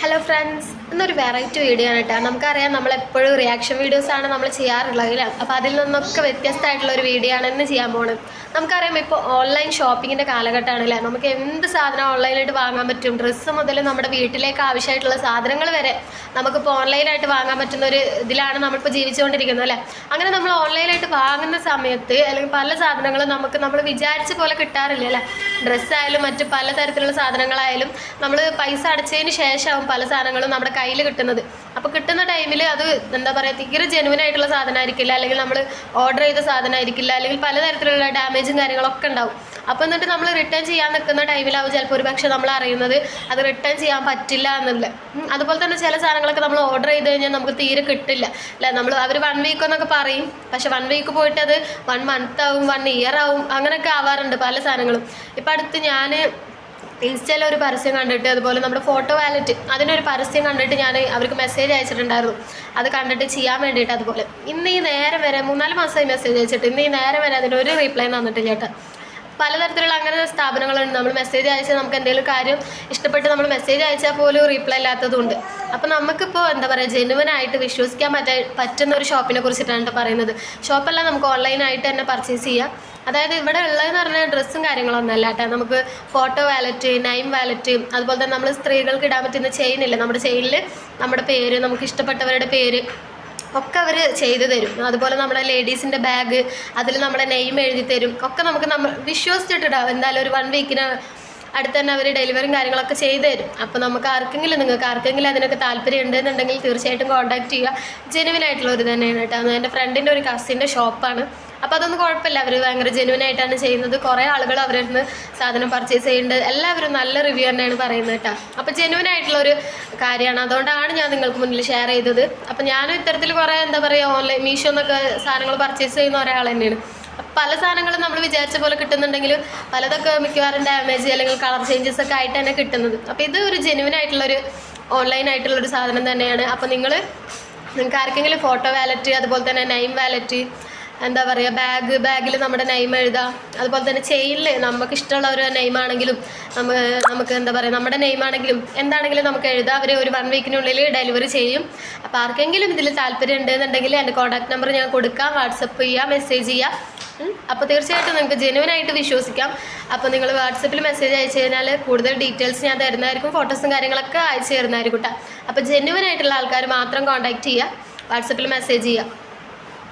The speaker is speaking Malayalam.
ഹലോ ഫ്രണ്ട്സ് ഇന്നൊരു വെറൈറ്റി വീഡിയോ ആണ് കേട്ടോ നമുക്കറിയാം നമ്മളെപ്പോഴും റിയാക്ഷൻ വീഡിയോസാണ് നമ്മൾ ചെയ്യാറുള്ളത് അപ്പോൾ അതിൽ നിന്നൊക്കെ വ്യത്യസ്തമായിട്ടുള്ള ഒരു വീഡിയോ ആണ് ഇന്ന് ചെയ്യാൻ പോകുന്നത് നമുക്കറിയാം ഇപ്പോൾ ഓൺലൈൻ ഷോപ്പിങ്ങിന്റെ കാലഘട്ടമാണ് അല്ലേ നമുക്ക് എന്ത് സാധനം ഓൺലൈനായിട്ട് വാങ്ങാൻ പറ്റും? ഡ്രസ്സ് മുതൽ നമ്മുടെ വീട്ടിലേക്ക് ആവശ്യമായിട്ടുള്ള സാധനങ്ങൾ വരെ നമുക്കിപ്പോൾ ഓൺലൈനായിട്ട് വാങ്ങാൻ പറ്റുന്ന ഒരു ഇതിലാണ് നമ്മളിപ്പോൾ ജീവിച്ചുകൊണ്ടിരിക്കുന്നത് അല്ലേ അങ്ങനെ നമ്മൾ ഓൺലൈനായിട്ട് വാങ്ങുന്ന സമയത്ത് അല്ലെങ്കിൽ പല സാധനങ്ങളും നമുക്ക് നമ്മൾ വിചാരിച്ച പോലെ കിട്ടാറില്ല അല്ലേ ഡ്രസ്സായാലും മറ്റു പലതരത്തിലുള്ള സാധനങ്ങളായാലും നമ്മൾ പൈസ അടച്ചതിന് ശേഷമാവും പല സാധനങ്ങളും നമ്മുടെ കയ്യിൽ കിട്ടുന്നത്. അപ്പോൾ കിട്ടുന്ന ടൈമിൽ അത് എന്താ പറയുക തീരെ ജെനുവൻ ആയിട്ടുള്ള സാധനമായിരിക്കില്ല അല്ലെങ്കിൽ നമ്മൾ ഓർഡർ ചെയ്ത സാധനമായിരിക്കില്ല അല്ലെങ്കിൽ പലതരത്തിലുള്ള ഡാമേജും കാര്യങ്ങളൊക്കെ ഉണ്ടാവും. അപ്പോൾ എന്നിട്ട് നമ്മൾ റിട്ടേൺ ചെയ്യാൻ നിൽക്കുന്ന ടൈമിലാവും ചിലപ്പോൾ ഒരു പക്ഷേ നമ്മൾ അറിയുന്നത് അത് റിട്ടേൺ ചെയ്യാൻ പറ്റില്ല എന്നുള്ള അതുപോലെ തന്നെ ചില സാധനങ്ങളൊക്കെ നമ്മൾ ഓർഡർ ചെയ്ത് കഴിഞ്ഞാൽ നമുക്ക് തീരെ കിട്ടില്ല. അല്ലേ? നമ്മൾ അവർ വൺ വീക്ക് എന്നൊക്കെ പറയും. പക്ഷെ വൺ വീക്ക് പോയിട്ട് അത് വൺ മന്ത് ആവും വൺ ഇയർ ആവും അങ്ങനെയൊക്കെ ആവാറുണ്ട് പല സാധനങ്ങളും. ഇപ്പം അടുത്ത് ഞാൻ ഇൻസ്റ്റയിൽ ഒരു പരസ്യം കണ്ടിട്ട് അതുപോലെ നമ്മുടെ ഫോട്ടോ വാലറ്റ് അതിനൊരു പരസ്യം കണ്ടിട്ട് ഞാൻ അവർക്ക് മെസ്സേജ് അയച്ചിട്ടുണ്ടായിരുന്നു. അത് കണ്ടിട്ട് ചെയ്യാൻ വേണ്ടിയിട്ട് അതുപോലെ. ഇന്ന് ഈ നേരം വരെ മൂന്നാൽ മാസമായി മെസ്സേജ് അയച്ചിട്ട് ഇന്ന് ഈ നേരം വരെ അതിനൊരു റീപ്ലൈ തന്നിട്ടില്ല ചേട്ടാ പലതരത്തിലുള്ള അങ്ങനെ സ്ഥാപനങ്ങളുണ്ട്. നമ്മൾ മെസ്സേജ് അയച്ചാൽ നമുക്ക് എന്തെങ്കിലും കാര്യം ഇഷ്ടപ്പെട്ട് നമ്മൾ മെസ്സേജ് അയച്ചാൽ പോലും റീപ്ലൈ ഇല്ലാത്തതുണ്ട് അപ്പോൾ നമുക്കിപ്പോൾ എന്താ പറയുക ജെനുവൻ ആയിട്ട് വിശ്വസിക്കാൻ പറ്റ പറ്റുന്ന ഒരു ഷോപ്പിനെ കുറിച്ചിട്ടാണ് ട്ടോ പറയുന്നത്. ഷോപ്പെല്ലാം നമുക്ക് ഓൺലൈനായിട്ട് തന്നെ പർച്ചേസ് ചെയ്യാം. അതായത് ഇവിടെ ഉള്ളതെന്ന് പറഞ്ഞാൽ ഡ്രസ്സും കാര്യങ്ങളൊന്നും അല്ല കേട്ടോ. നമുക്ക് ഫോട്ടോ വാലറ്റ് നൈം വാലറ്റ് അതുപോലെ തന്നെ നമ്മൾ സ്ത്രീകൾക്ക് ഇടാൻ പറ്റുന്ന ചെയിൻ ഇല്ല? നമ്മുടെ ചെയിനിൽ നമ്മുടെ പേര് നമുക്ക് ഇഷ്ടപ്പെട്ടവരുടെ പേര് ഒക്കെ അവർ ചെയ്തു തരും. അതുപോലെ നമ്മുടെ ലേഡീസിന്റെ ബാഗ് അതിൽ നമ്മുടെ നെയിം എഴുതി തരും. ഒക്കെ നമുക്ക് നമ്മൾ വിശ്വസിച്ചിട്ടിടാം എന്തായാലും ഒരു വൺ വീക്കിന് അടുത്ത് തന്നെ അവർ ഡെലിവറിയും കാര്യങ്ങളൊക്കെ ചെയ്തു തരും. അപ്പോൾ നമുക്ക് ആർക്കെങ്കിലും നിങ്ങൾക്ക് ആർക്കെങ്കിലും അതിനൊക്കെ താല്പര്യം ഉണ്ടെന്നുണ്ടെങ്കിൽ തീർച്ചയായിട്ടും കോൺടാക്ട് ചെയ്യുക. ജെനുവിൻ ആയിട്ടുള്ള ഒരു തന്നെയാണ് കേട്ടോ. എന്റെ ഫ്രണ്ടിന്റെ ഒരു കസിന്റെ ഷോപ്പാണ് അപ്പോൾ അതൊന്നും കുഴപ്പമില്ല. അവർ ഭയങ്കര ജെനുവൻ ആയിട്ടാണ് ചെയ്യുന്നത്. കുറേ ആളുകൾ അവരിൽ നിന്ന് സാധനം പർച്ചേസ് ചെയ്യുന്നുണ്ട്. എല്ലാവരും നല്ല റിവ്യൂ തന്നെയാണ് പറയുന്നത് കേട്ടോ. അപ്പോൾ ജെനുവൻ ആയിട്ടുള്ള ഒരു കാര്യമാണ്. അതുകൊണ്ടാണ് ഞാൻ നിങ്ങൾക്ക് മുന്നിൽ ഷെയർ ചെയ്തത്. അപ്പോൾ ഞാനും ഇത്തരത്തിൽ കുറേ എന്താ പറയുക ഓൺലൈൻ മീഷോ എന്നൊക്കെ സാധനങ്ങൾ പർച്ചേസ് ചെയ്യുന്ന ഒരാൾ തന്നെയാണ്. പല സാധനങ്ങളും നമ്മൾ വിചാരിച്ച പോലെ കിട്ടുന്നുണ്ടെങ്കിലും പലതൊക്കെ മിക്കവാറും ഡാമേജ് അല്ലെങ്കിൽ കളർ ചേഞ്ചസ് ഒക്കെ ആയിട്ട് തന്നെ കിട്ടുന്നത്. അപ്പോൾ ഇത് ഒരു ജെനുവൻ ആയിട്ടുള്ള ഒരു ഓൺലൈൻ ആയിട്ടുള്ള ഒരു സാധനം തന്നെയാണ്. അപ്പോൾ നിങ്ങൾ നിങ്ങൾക്ക് ആർക്കെങ്കിലും ഫോട്ടോ വാലറ്റ് അതുപോലെ തന്നെ നൈം വാലറ്റ് എന്താ പറയുക ബാഗ് ബാഗിൽ നമ്മുടെ നെയിം എഴുതാം. അതുപോലെ തന്നെ ചെയിനിൽ നമുക്ക് ഇഷ്ടമുള്ള ഒരു നെയിമാണെങ്കിലും നമുക്ക് നമുക്ക് എന്താ പറയുക നമ്മുടെ നെയിമാണെങ്കിലും എന്താണെങ്കിലും നമുക്ക് എഴുതാം. അവർ ഒരു വൺ വീക്കിനുള്ളിൽ ഡെലിവറി ചെയ്യും. അപ്പോൾ ആർക്കെങ്കിലും ഇതിൽ താല്പര്യം ഉണ്ടെന്നുണ്ടെങ്കിൽ എന്റെ കോൺടാക്ട് നമ്പർ ഞാൻ കൊടുക്കാം. വാട്സപ്പ് ചെയ്യാം മെസ്സേജ് ചെയ്യാം. അപ്പോൾ തീർച്ചയായിട്ടും നിങ്ങൾക്ക് ജെനുവൻ ആയിട്ട് വിശ്വസിക്കാം അപ്പോൾ നിങ്ങൾ വാട്സപ്പിൽ മെസ്സേജ് അയച്ചു കഴിഞ്ഞാൽ കൂടുതൽ ഡീറ്റെയിൽസ് ഞാൻ തരുന്നതായിരിക്കും. ഫോട്ടോസും കാര്യങ്ങളൊക്കെ അയച്ചു തരുന്നതായിരിക്കും കേട്ടോ അപ്പോൾ ജെനുവൻ ആയിട്ടുള്ള ആൾക്കാർ മാത്രം കോൺടാക്ട് ചെയ്യുക വാട്സപ്പിൽ മെസ്സേജ് ചെയ്യുക